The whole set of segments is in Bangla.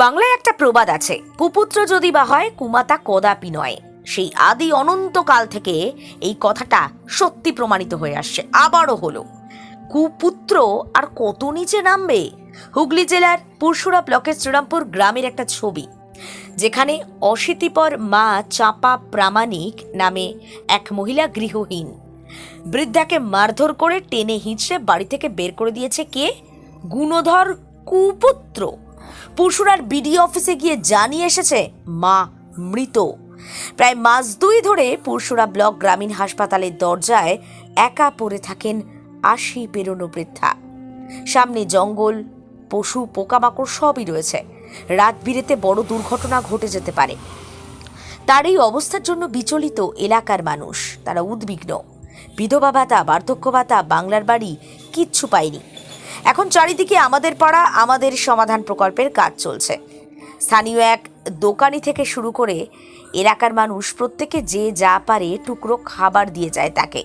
বাংলায় একটা প্রবাদ আছে, কুপুত্র যদি বা হয়, কুমাতা কদাপি নয়। সেই আদি অনন্তকাল থেকে এই কথাটা সত্যি প্রমাণিত হয়ে আসছে, আবারও হলো। কুপুত্র আর কত নিচে নামবে? হুগলি জেলার পুরসুরা ব্লকের শ্রীরামপুর গ্রামের একটা ছবি, যেখানে অশীতিপর মা চাপা প্রামাণিক নামে এক মহিলা গৃহহীন। বৃদ্ধাকে মারধর করে টেনে হিঁচড়ে বাড়ি থেকে বের করে দিয়েছে কে? গুণধর কুপুত্র। পরশুরার বিডি অফিসে গিয়ে জানিয়ে এসেছে, মা মৃত। প্রায় মাস দুই ধরে পরশুরা ব্লক গ্রামীণ হাসপাতালের দরজায় একা পড়ে থাকেন আশি পেরোনো বৃদ্ধা। সামনে জঙ্গল, পশু, পোকামাকড় সবই রয়েছে। রাত বিরেতে বড় দুর্ঘটনা ঘটে যেতে পারে। তার এই অবস্থার জন্য বিচলিত এলাকার মানুষ, তারা উদ্বিগ্ন। বিধবা ভাতা, বার্ধক্য ভাতা, বাংলার বাড়ি কিচ্ছু পায়নি। এখন চারিদিকে আমাদের পাড়া, আমাদের সমাধান প্রকল্পের কাজ চলছে। স্থানীয় এক দোকানি থেকে শুরু করে এলাকার মানুষ প্রত্যেকে যে যা পারে টুকরো খাবার দিয়ে যায় তাকে।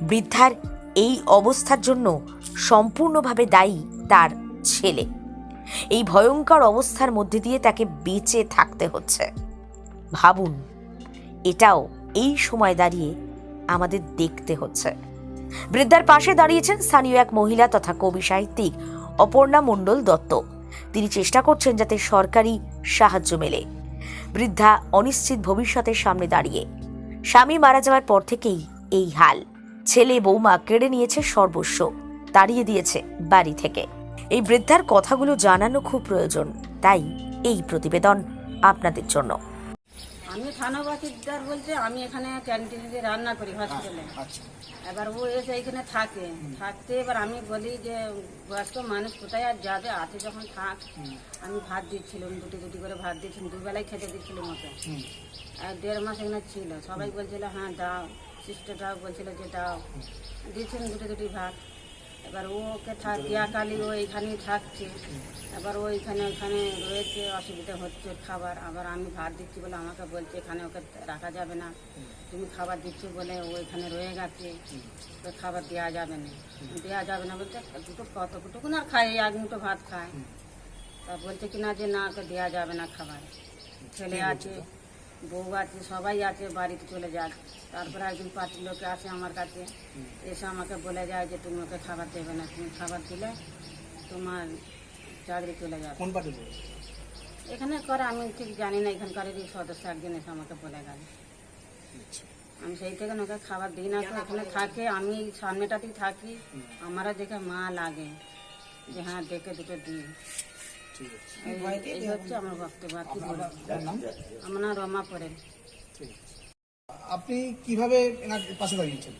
বৃদ্ধার এই অবস্থার জন্য সম্পূর্ণভাবে দায়ী তার ছেলে। এই ভয়ঙ্কর অবস্থার মধ্যে দিয়ে তাকে বেঁচে থাকতে হচ্ছে। ভাবুন, এটাও এই সময় দাঁড়িয়ে আমাদের দেখতে হচ্ছে। বৃদ্ধার পাশে দাঁড়িয়েছেন স্থানীয় এক মহিলা তথা কবি সাহিত্যিক অপর্ণা মণ্ডল দত্ত। তিনি চেষ্টা করছেন যাতে সরকারি সাহায্য মেলে। বৃদ্ধা অনিশ্চিত ভবিষ্যতের সামনে দাঁড়িয়ে। স্বামী মারা যাওয়ার পর থেকেই এই হাল। ছেলে বৌমা কেড়ে নিয়েছে সর্বস্ব, তাড়িয়ে দিয়েছে বাড়ি থেকে। এই বৃদ্ধার কথাগুলো জানানো খুব প্রয়োজন, তাই এই প্রতিবেদন আপনাদের জন্য। আমি থানা বাসিদার বলতে আমি এখানে ক্যান্টিনে রান্না করি হসপিটালে আচ্ছা। এবার ও এসে এখানে থাকে। থাকতে এবার আমি বলি যে বয়স্ক মানুষ কোথায় আর যাবে? আছে যখন থাক। আমি ভাত দিচ্ছিলাম দুটি দুটি করে ভাত দিচ্ছিলাম দুবেলায় খেতে দিচ্ছিলাম ওকে। আর দেড় মাস এখানে ছিল। সবাই বলছিল হ্যাঁ দাও। সিস্টারটাও বলছিল যে দাও। দিচ্ছিলাম দুটি দুটি ভাত। এবার ও ওকে থাক কালি ও এখানেই থাকছে। এবার ও এখানে ওখানে রয়েছে অসুবিধা হচ্ছে খাবার। আবার আমি ভাত দিচ্ছি বলে আমাকে বলছে এখানে ওকে রাখা যাবে না। তুমি খাবার দিচ্ছ বলে ও এখানে রয়ে গেছে। তো খাবার দেওয়া যাবে না। দেওয়া যাবে না বলতে দুটো কতটুকু না খায় এক মুঠো ভাত খায়। তা বলছে কি না যে না ওকে দেওয়া যাবে না খাবার। ছেলে আছে। বউ আছে সবাই আছে বাড়িতে চলে যাক। তারপরে একজন পার্টির লোকে আসে আমার কাছে এসে আমাকে বলে যায় যে তুমি ওকে খাবার দেবে না তুমি খাবার দিলে তোমার চাকরি চলে যাবে। কোন পার্টি এখানে করে আমি ঠিক জানি না এখানকারেরই সদস্য একজন এসে আমাকে বলে গেল। আচ্ছা। আমি সেই থেকে ওকে খাবার দিই না তো এখানে থাকে আমি সামনেটাতেই থাকি। আমারও দেখে মা লাগে যে হ্যাঁ দেখে দুটো দিই। এই- এই হচ্ছে আমার বক্তব্য আর কি বলব? তার নাম আমার নাম রমা আপনি কীভাবে এনার পাশে দাঁড়িয়েছেন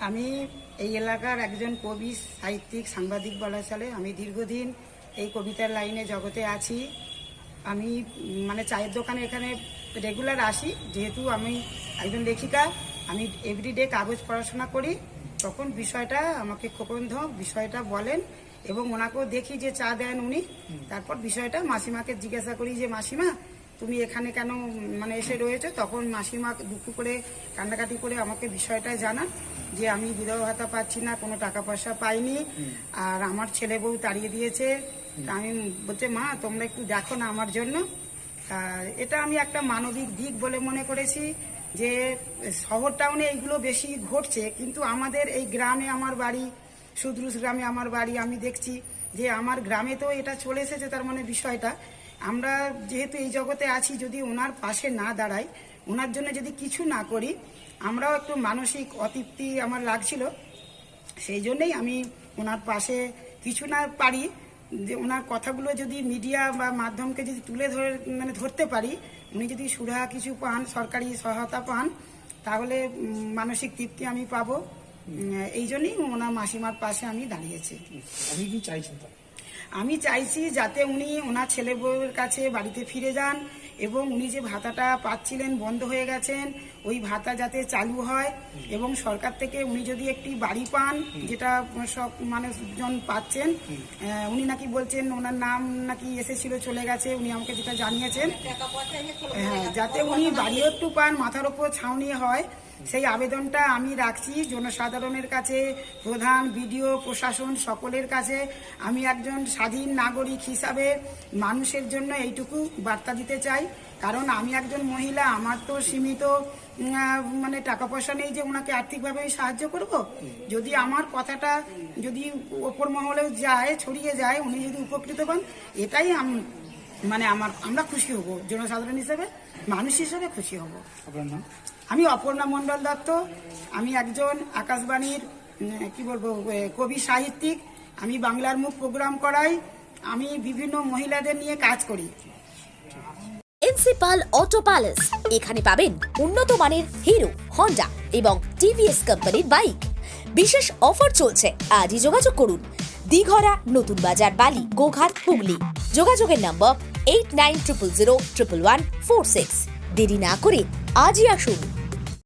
আমি এই এলাকার একজন কবি সাহিত্যিক সাংবাদিক বলা চলে। আমি দীর্ঘদিন এই কবিতার লাইনে জগতে আছি। আমি মানে চায়ের দোকানে এখানে রেগুলার আসি। যেহেতু আমি একজন লেখিকা আমি এভরিডে কাগজ পড়াশোনা করি। তখন বিষয়টা আমাকে খোকন্ধ বিষয়টা বলেন। এবং ওনাকেও দেখি যে চা দেন উনি। তারপর বিষয়টা মাসিমাকে জিজ্ঞাসা করি যে, মাসিমা, তুমি এখানে কেন মানে এসে রয়েছে? তখন মাসিমা দুঃখ করে, কান্নাকাটি করে আমাকে বিষয়টা জানান যে, আমি বিধবা ভাতা পাচ্ছি না, কোনো টাকা পয়সা পাইনি। আর আমার ছেলে বউ তাড়িয়ে দিয়েছে। আমি বলছে, মা, তোমরা একটু দেখো না আমার জন্য। এটা আমি একটা মানবিক দিক বলে মনে করেছি যে, শহর টাউনে এইগুলো বেশি ঘটছে। কিন্তু আমাদের এই গ্রামে আমার বাড়ি সুদ্রুস গ্রামে আমার বাড়ি, আমি দেখছি যে আমার গ্রামে তো এটা চলে এসেছে, তার মানে বিষয়টা। আমরা যেহেতু এই জগতে আছি, যদি ওনার পাশে না দাঁড়াই, ওনার জন্য যদি কিছু না করি, আমরাও একটু মানসিক অতৃপ্তি আমার লাগছিল। সেই জন্যেই আমি ওনার পাশে কিছু না পারি, যে ওনার কথাগুলো যদি মিডিয়া বা মাধ্যমকে যদি তুলে ধরে মানে ধরতে পারি, উনি যদি সুরাহা কিছু পান, সরকারি সহায়তা পান, তাহলে মানসিক তৃপ্তি আমি পাবো। এই জন্যই ওনার মাসিমার পাশে আমি দাঁড়িয়েছি। আপনি কি চাইছেন আমি চাইছি যাতে উনি ওনার ছেলে বউয়ের কাছে বাড়িতে ফিরে যান এবং উনি যে ভাতাটা পাচ্ছিলেন বন্ধ হয়ে গেছেন ওই ভাতা যাতে চালু হয় এবং সরকার থেকে উনি যদি একটি বাড়ি পান যেটা সব মানুষজন পাচ্ছেন উনি নাকি বলছেন ওনার নাম নাকি এসেছিল চলে গেছে উনি আমাকে যেটা জানিয়েছেন। হ্যাঁ যাতে উনি বাড়িও একটু পান মাথার ওপর ছাউনি হয় সেই আবেদনটা আমি রাখছি। জনসাধারণের কাছে, প্রধান, বিডিও, প্রশাসন সকলের কাছে। আমি একজন স্বাধীন নাগরিক হিসাবে মানুষের জন্য এইটুকু বার্তা দিতে চাই। কারণ আমি একজন মহিলা, আমার তো সীমিত মানে টাকা পয়সা নেই যে ওনাকে আর্থিকভাবে আমি সাহায্য করব। যদি আমার কথাটা যদি ওপর মহলেও যায়, ছড়িয়ে যায়, উনি যদি উপকৃত হন, এটাই মানে আমার, আমরা খুশি হব। জনসাধারণ হিসেবে, মানুষ হিসেবে খুশি হব। আপনার নাম? আমি অপর্ণা মণ্ডল দত্ত। আমি একজন আকাশবাণীর কি বলব কবি সাহিত্যিক। আমি বাংলার মুখ প্রোগ্রাম করাই। আমি বিভিন্ন মহিলাদের নিয়ে কাজ করি। Principal auto palace. এখানে পাবেন উন্নত মানের হিরো, হন্ডা এবং টিভিএস কোম্পানির বাইক। বিশেষ অফার চলছে। আজই যোগাযোগ করুন। দিঘরা, নতুন বাজার, বালি, গোঘাট, হুগলি। যোগাযোগের নম্বর eight nine triple zero triple one four six দেরি না করে আজই আসুন।